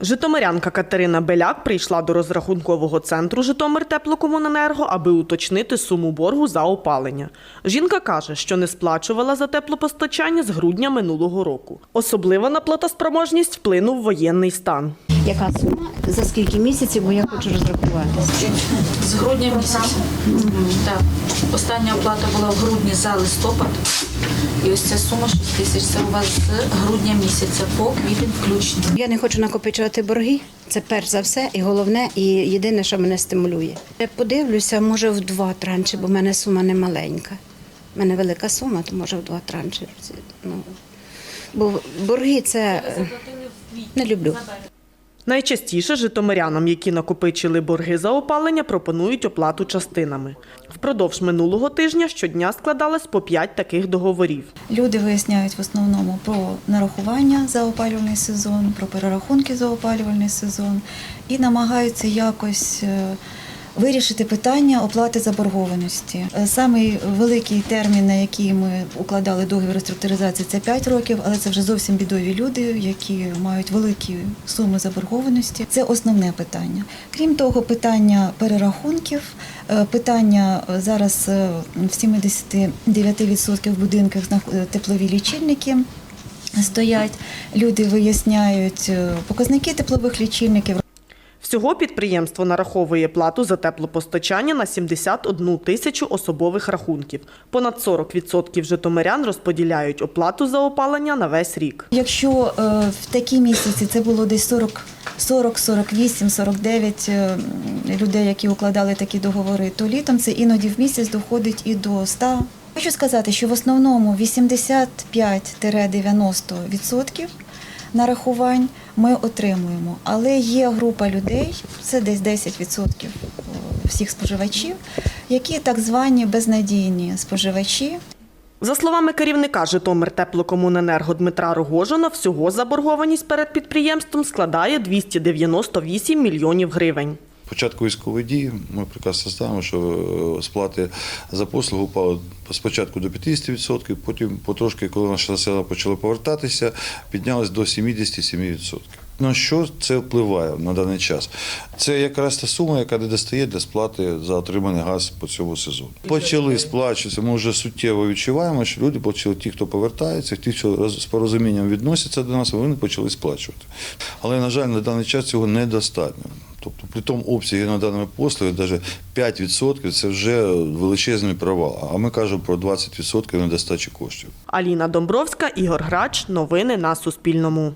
Житомирянка Катерина Беляк прийшла до розрахункового центру Житомир Теплокомуненерго, аби уточнити суму боргу за опалення. Жінка каже, що не сплачувала за теплопостачання з грудня минулого року. Особлива на платоспроможність вплинув воєнний стан. Яка сума? За скільки місяців, бо я хочу розрахуватися. З грудня місяця. Так. Остання оплата була в грудні за листопад. І ось ця сума 6 тисяч. Це у вас з грудня місяця по квітень включно. Я не хочу накопичувати борги. Це перш за все, і головне, і єдине, що мене стимулює. Я подивлюся, може, в два транші, бо в мене сума не маленька. У мене велика сума, то може в два транші. Ну, бо борги це не люблю. Найчастіше житомирянам, які накопичили борги за опалення, пропонують оплату частинами. Впродовж минулого тижня щодня складалось по 5 таких договорів. Люди виясняють в основному про нарахування за опалювальний сезон, про перерахунки за опалювальний сезон і намагаються якось е, вирішити питання оплати заборгованості. Е, Самий великий термін, на який ми укладали договір реструктуризації, це 5 років, але це вже зовсім бідові люди, які мають великі суми заборгованості. Це основне питання. Крім того, питання перерахунків, е, питання е, зараз в 79% будинках теплові лічильники. Стоять, люди виясняють показники теплових лічильників, Всього підприємство нараховує плату за теплопостачання на 71 тисячу особових рахунків. Понад 40% житомирян розподіляють оплату за опалення на весь рік. Якщо е, в такі місяці це було десь 40, 40, 48, 49 е, людей, які укладали такі договори, то літом це іноді в місяць доходить і до 100. Хочу сказати, що в основному 85-90% нарахувань ми отримуємо, але є група людей, це десь 10% всіх споживачів, які так звані безнадійні споживачі, За словами керівника Житомир Теплокомуненерго Дмитра Рогожина, всього заборгованість перед підприємством складає 298 мільйонів гривень. Початку військової дії ми прекрасно знаємо, що е, сплати за послугу впали спочатку до 50%, потім потрошки, коли наше населення почало повертатися, піднялось до 77%. На що це впливає на даний час? Це якраз та сума, яка не достає для сплати за отриманий газ по цьому сезону. Почали сплачуватися. Ми вже суттєво відчуваємо, що люди почали, ті, хто повертається, ті, роз- з порозумінням відносяться до нас, вони почали сплачувати. Але, на жаль, на даний час цього недостатньо. Тобто при тому обсягі наданої послуги навіть 5% це вже величезний провал. А ми кажемо про 20% недостачі коштів. Аліна Домбровська, Ігор Грач. Новини на Суспільному.